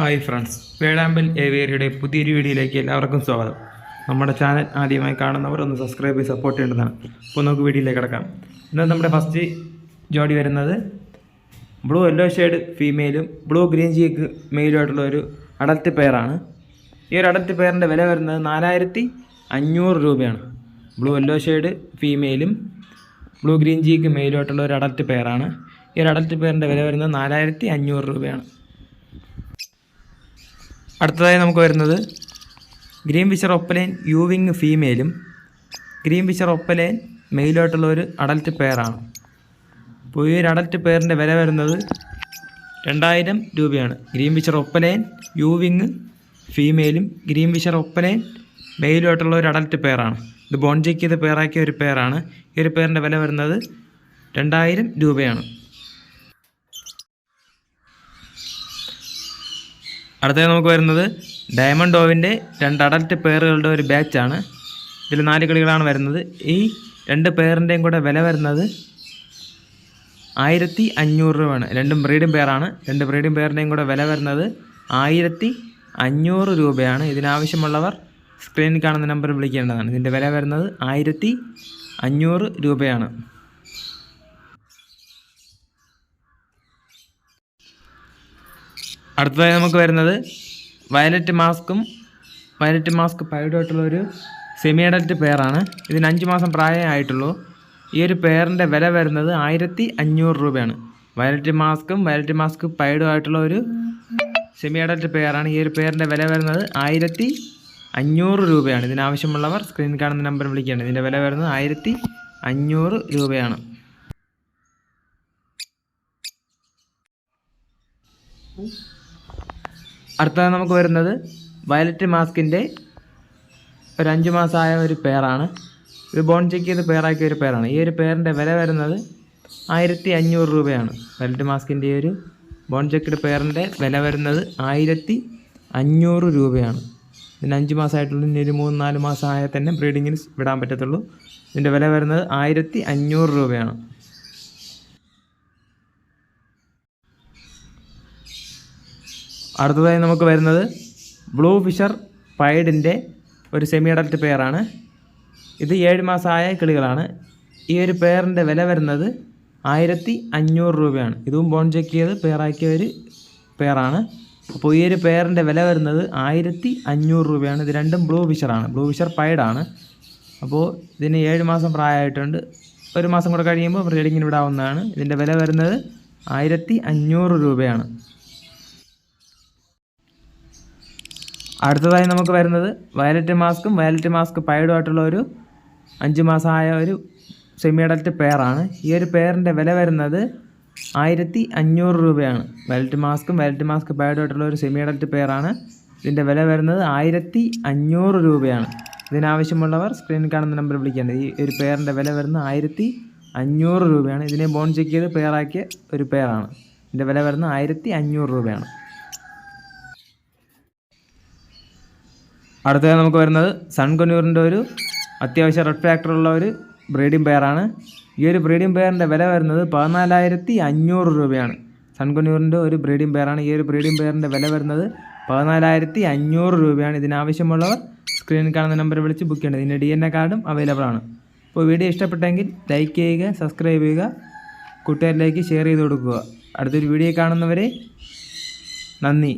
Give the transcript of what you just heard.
Hi friends. വേഴാമ്പൽ ഏവേരിയുടെ പുതിയൊരു വീഡിയോയിലേക്ക് എല്ലാവർക്കും സ്വാഗതം. നമ്മുടെ ചാനൽ ആദ്യമായി കാണുന്നവർ ഒന്ന് സബ്സ്ക്രൈബ് ചെയ്ത് സപ്പോർട്ട് ചെയ്യേണ്ടതാണ്. അപ്പോൾ നമുക്ക് വീഡിയോയിലേക്ക് കിടക്കാം. ഇന്ന് നമ്മുടെ ഫസ്റ്റ് ജോഡി വരുന്നത് ബ്ലൂ യെല്ലോ ഷെയ്ഡ് ഫീമെയിലും ബ്ലൂ ഗ്രീൻ ചീക്ക് മെയിലുമായിട്ടുള്ള ഒരു അഡൽറ്റ് പെയറാണ് ഈ ഒരു അഡൽറ്റ് പെയറിന്റെ വില വരുന്നത് നാലായിരത്തി അഞ്ഞൂറ് രൂപയാണ്. ബ്ലൂ യെല്ലോ ഷെയ്ഡ് ഫീമെയിലും ബ്ലൂ ഗ്രീൻ ചീക്ക് മെയിലുമായിട്ടുള്ള ഒരു അഡൽറ്റ് പെയറാണ് ഈ ഒരു അഡൽറ്റ് പെയറിന്റെ വില വരുന്നത് നാലായിരത്തി അഞ്ഞൂറ് രൂപയാണ്. അടുത്തതായി നമുക്ക് വരുന്നത് ഗ്രീൻ ഫിഷർ ഒപ്പലൈൻ യൂവിങ് ഫീമെയിലും ഗ്രീൻ ഫിഷർ ഒപ്പലൈൻ മെയിലായിട്ടുള്ള ഒരു അഡൽറ്റ് പെയറാണ്. അപ്പോൾ ഈ ഒരു അഡൽറ്റ് പെയറിന്റെ വില വരുന്നത് രണ്ടായിരം രൂപയാണ്. ഗ്രീൻ ഫിഷർ ഒപ്പലൈൻ യൂവിങ് ഫീമെയിലും ഗ്രീൻ ഫിഷർ ഒപ്പലൈൻ മെയിലുമായിട്ടുള്ള ഒരു അഡൽറ്റ് പെയറാണ്. ഇത് ബോൺജിക്ക് ഇത് പെയറാക്കിയ ഒരു പെയറാണ്. ഈ ഒരു പെയറിന്റെ വില വരുന്നത് രണ്ടായിരം രൂപയാണ്. അടുത്തത് നമുക്ക് വരുന്നത് ഡയമണ്ട് ഓവിന്റെ രണ്ട് അഡൽറ്റ് പേറുകളുടെ ഒരു ബാച്ചാണ്. ഇതിൽ നാല് കളികളാണ് വരുന്നത്. ഈ രണ്ട് പേറിന്റെയും കൂടെ വില വരുന്നത് ആയിരത്തി അഞ്ഞൂറ് രൂപയാണ്. രണ്ടും ബ്രീഡും പെയറാണ്. രണ്ട് ബ്രീഡും പേറിന്റെയും കൂടെ വില വരുന്നത് ആയിരത്തി അഞ്ഞൂറ് രൂപയാണ്. ഇതിനാവശ്യമുള്ളവർ സ്ക്രീനിൽ കാണുന്ന നമ്പർ വിളിക്കേണ്ടതാണ്. ഇതിന്റെ വില വരുന്നത് ആയിരത്തി അഞ്ഞൂറ് രൂപയാണ്. അടുത്തതായി നമുക്ക് വരുന്നത് വയലറ്റ് മാസ്കും വയലറ്റ് മാസ്ക് പൈഡായിട്ടുള്ള ഒരു സെമി അഡൽറ്റ് പെയറാണ്. ഇതിന് അഞ്ച് മാസം പ്രായമേ ആയിട്ടുള്ളൂ. ഈ ഒരു പെയറിന്റെ വില വരുന്നത് ആയിരത്തി അഞ്ഞൂറ് രൂപയാണ്. വയലറ്റ് മാസ്കും വയലറ്റ് മാസ്ക് പൈഡും ആയിട്ടുള്ള ഒരു സെമി അഡൽറ്റ് പെയറാണ്. ഈ ഒരു പെയറിന്റെ വില വരുന്നത് ആയിരത്തി അഞ്ഞൂറ് രൂപയാണ് ഇതിനാവശ്യമുള്ളവർ സ്ക്രീനിൽ കാണുന്ന നമ്പർ വിളിക്കുകയാണ്. ഇതിന്റെ വില വരുന്നത് ആയിരത്തി അഞ്ഞൂറ് രൂപയാണ്. അടുത്തത് നമുക്ക് വരുന്നത് വയലറ്റ് മാസ്കിന്റെ ഒരു അഞ്ച് മാസമായ ഒരു പെയറാണ് ഇത് ബോൺ ചെക്ക് ചെയ്ത് പെയറാക്കിയ ഒരു പെയറാണ് ഈ ഒരു പെയറിന്റെ വില വരുന്നത് ആയിരത്തി അഞ്ഞൂറ് രൂപയാണ്. വയലറ്റ് മാസ്കിന്റെ ഈ ഒരു ബോൺ ചെക്കഡ് പെയറിന്റെ വില വരുന്നത് ആയിരത്തി അഞ്ഞൂറ് രൂപയാണ്. ഇതിന് അഞ്ച് മാസമായിട്ടുള്ള. ഇനി ഒരു മൂന്ന് നാല് മാസമായാൽ തന്നെ ബ്രീഡിങ്ങിന് വിടാൻ പറ്റത്തുള്ളൂ. ഇതിന്റെ വില വരുന്നത് ആയിരത്തി അഞ്ഞൂറ് രൂപയാണ്. അടുത്തതായി നമുക്ക് വരുന്നത് ബ്ലൂ ഫിഷർ പൈഡിന്റെ ഒരു സെമി അഡൽറ്റ് പെയറാണ്. ഇത് ഏഴ് മാസമായ കിളികളാണ്. ഈ ഒരു പെയറിന്റെ വില വരുന്നത് ആയിരത്തി അഞ്ഞൂറ് രൂപയാണ്. ഇതും ബോൺ ചെക്ക് ചെയ്ത് പെയറാക്കിയ ഒരു പെയറാണ്. അപ്പോൾ ഈ ഒരു പെയറിന്റെ വില വരുന്നത് ആയിരത്തി അഞ്ഞൂറ് രൂപയാണ്. ഇത് രണ്ടും ബ്ലൂ ഫിഷറാണ്. ബ്ലൂ ഫിഷർ പൈഡാണ്. അപ്പോൾ ഇതിന് ഏഴ് മാസം പ്രായമായിട്ടുണ്ട്. ഒരു മാസം കൂടെ കഴിയുമ്പോൾ ബ്രീഡിങ്ങിന് വിടാവുന്നതാണ്. ഇതിന്റെ വില വരുന്നത് ആയിരത്തി അഞ്ഞൂറ് രൂപയാണ്. അടുത്തതായി നമുക്ക് വരുന്നത് വയലറ്റ് മാസ്കും വയലറ്റ് മാസ്ക് പൈഡുമായിട്ടുള്ള ഒരു അഞ്ച് മാസമായ ഒരു സെമി അഡൽറ്റ് പെയറാണ് ഈ ഒരു പെയറിന്റെ വില വരുന്നത് ആയിരത്തി അഞ്ഞൂറ് രൂപയാണ്. വയലറ്റ് മാസ്കും വയലറ്റ് മാസ്ക് പൈഡുമായിട്ടുള്ള ഒരു സെമി അഡൽറ്റ് പെയറാണ് ഇതിന്റെ വില വരുന്നത് ആയിരത്തി അഞ്ഞൂറ് രൂപയാണ്. ഇതിനാവശ്യമുള്ളവർ സ്ക്രീനിൽ കാണുന്ന നമ്പർ വിളിക്കേണ്ടത് ഈ ഒരു പെയറിന്റെ വില വരുന്നത് ആയിരത്തി അഞ്ഞൂറ് രൂപയാണ്. ഇതിനെ ബോൺ ചെക്ക് ചെയ്ത് പെയറാക്കിയ ഒരു പെയറാണ് ഇതിന്റെ വില വരുന്നത് ആയിരത്തി അഞ്ഞൂറ് രൂപയാണ്. അടുത്തത് നമുക്ക് വരുന്നത് സൺകൊന്യൂറിന്റെ ഒരു അത്യാവശ്യം റെഡ് ഫാക്ടറുള്ള ഒരു ബ്രീഡിംഗ് പെയറാണ് ഈ ഒരു ബ്രീഡിംഗ് പെയറിന്റെ വില വരുന്നത് പതിനാലായിരത്തി അഞ്ഞൂറ് രൂപയാണ്. സൺകൊന്യൂറിന്റെ ഒരു ബ്രീഡിംഗ് പെയറാണ് ഈ ഒരു ബ്രീഡിംഗ് പെയറിന്റെ വില വരുന്നത് പതിനാലായിരത്തി അഞ്ഞൂറ് രൂപയാണ്. ഇതിനാവശ്യമുള്ളവർ സ്ക്രീനിൽ കാണുന്ന നമ്പർ വിളിച്ച് ബുക്ക് ചെയ്യേണ്ടത് ഇതിന്റെ ഡി എൻ എ കാർഡും അവൈലബിൾ ആണ്. അപ്പോൾ വീഡിയോ ഇഷ്ടപ്പെട്ടെങ്കിൽ ലൈക്ക് ചെയ്യുക സബ്സ്ക്രൈബ് ചെയ്യുക കൂട്ടുകാരിലേക്ക് ഷെയർ ചെയ്ത് കൊടുക്കുക. അടുത്തൊരു വീഡിയോ കാണുന്നവരെ നന്ദി.